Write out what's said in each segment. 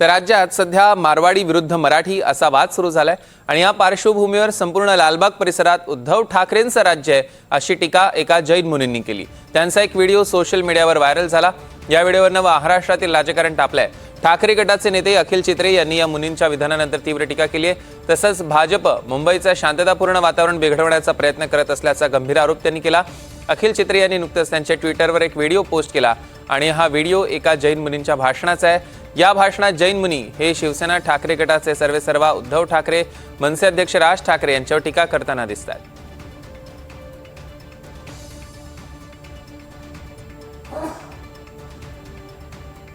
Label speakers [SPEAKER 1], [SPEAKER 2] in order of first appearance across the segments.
[SPEAKER 1] तर राज्यात सध्या मारवाडी विरुद्ध मराठी असा वाद सुरू झालाय. आणि या पार्श्वभूमीवर संपूर्ण लालबाग परिसरात उद्धव ठाकरेंचं राज्य आहे अशी टीका एका जैन मुनींनी केली. त्यांचा एक व्हिडिओ सोशल मीडियावर व्हायरल झाला. या व्हिडिओवरनं महाराष्ट्रातील राजकारण टापलंय ठाकरे गटाचे नेते अखिल चित्रे यांनी या मुनींच्या विधानानंतर तीव्र टीका केली आहे. तसंच भाजप मुंबईचं शांततापूर्ण वातावरण बिघडवण्याचा प्रयत्न करत असल्याचा गंभीर आरोप त्यांनी केला. अखिल चित्रे यांनी नुकतंच त्यांच्या ट्विटरवर एक व्हिडिओ पोस्ट केला आणि हा व्हिडिओ एका जैन मुनींच्या भाषणाचा आहे. या भाषणात जैन मुनी हे शिवसेना ठाकरे गटाचे सर्वेसर्वा उद्धव ठाकरे मनसे अध्यक्ष राज ठाकरे यांच्यावर टीका करताना दिसतात.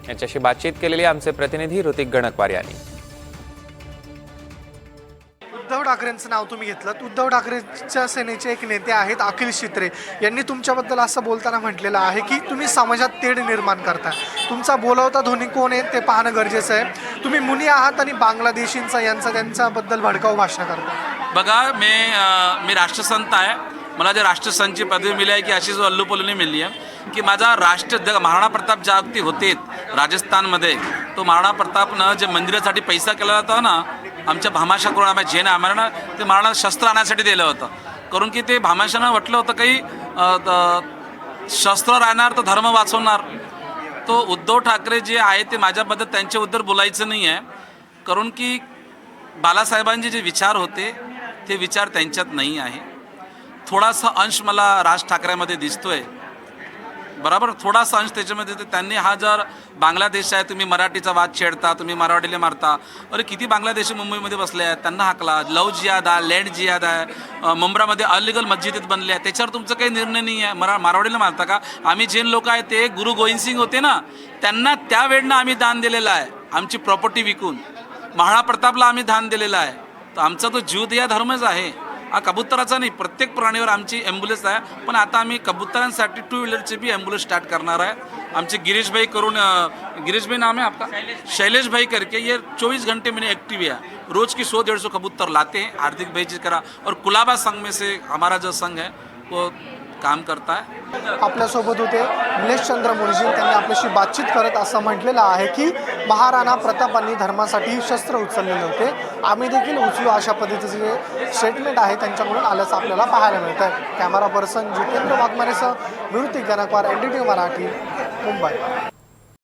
[SPEAKER 1] याच्याशी बातचीत केलेली आमचे प्रतिनिधी ऋतिक गणकवार यांनी.
[SPEAKER 2] ठाकरेंचं नाव तुम्ही घेतलं. उद्धव ठाकरेच्या सेनेचे एक नेते आहेत अखिल शित्रे. यांनी तुमच्याबद्दल असं बोलताना म्हटलेलं आहे की तुम्ही समाजात तेढ निर्माण करता तुमचा बोलवता ध्वनी कोण आहे ते पाहणं गरजेचं आहे. तुम्ही मुनी आहात आणि बांगलादेशींचा यांचा त्यांच्याबद्दल भडकाऊ भाषण करता
[SPEAKER 3] बघा मी मी राष्ट्रसंत आहे. मला जे राष्ट्रसंतची पदवी मिली आहे की अशीच वल्लू पल्लूने मिळली आहे. की माझा राष्ट्र ज महाराणा प्रताप ज्या वक्ती होते राजस्थानमध्ये तो महाराणा प्रतापनं जे मंदिरासाठी पैसा केला होता ना आमच्या भामाशा भामाशाकडून आम्हाला जैन आम्हाला ते महाराणा शस्त्र आणण्यासाठी दिलं होतं. करून की ते भामाशानं म्हटलं होतं काही शस्त्र राहणार तर धर्म वाचवणार. तो उद्धव ठाकरे जे आहे ते माझ्याबद्दल त्यांच्याबद्दल बोलायचं नाही आहे. करून की बालासाहेबांचे जे विचार होते ते विचार त्यांच्यात नाही आहे. थोडासा अंश मला राज ठाकरेमध्ये आहे बरोबर थोडासा अंश त्याच्यामध्ये त्यांनी हा जर बांगलादेश आहे तुम्ही मराठीचा वाद छेडता तुम्ही मराठीला मारता. अरे किती बांगलादेशी मुंबईमध्ये बसले आहेत त्यांना हाकला. लव जियाद आहे लँड जियाद आहे मुंब्रामध्ये अलिगल मस्जिदीत बनले आहे त्याच्यावर तुमचा काही निर्णय नाही आहे. मरा मारवाडीला मारता का? आम्ही जैन लोक आहे ते गुरु गोविंद सिंग होते ना त्यांना त्यावेळनं आम्ही दान दिलेलं आहे. आमची प्रॉपर्टी विकून. महाळा प्रतापला आम्ही दान दिलेलं आहे. तर आमचा तो जीव या धर्मच आहे. हा कबुतराचा नाही प्रत्येक प्राणीवर आमची ॲम्ब्युलन्स आहे. पण आता आम्ही कबुतरांसाठी टू व्हीलरची बी ॲम्ब्युलन्स स्टार्ट करणार आहे. आमचे गिरीश भाई करून गिरीशभाई गिरीश भाई नाम है आपका? शैलेश भाई करके ये चौबीस घंटे मैंने एक्टिव है. रोज की सौ डेढ़ सौ कबूतर लाते हैं हार्दिक भाई जी करा। और कुलाबा संघ में से हमारा जो संघ है वो काम करताय?
[SPEAKER 2] आपल्यासोबत होते निलेश चंद्र मुळजी त्यांनी आपल्याशी बातचीत करत असं म्हटलेलं आहे की महाराणा प्रतापांनी धर्मासाठी शस्त्र उचलले होते. आम्ही देखील उचलू अशा पद्धतीचे जे स्टेटमेंट आहे त्यांच्याकडून. आल्याचं आपल्याला पाहायला मिळतं आहे camera person Jitendra वाघमारेसह Nivrutti Ganakwar N D T Marathi Mumbai.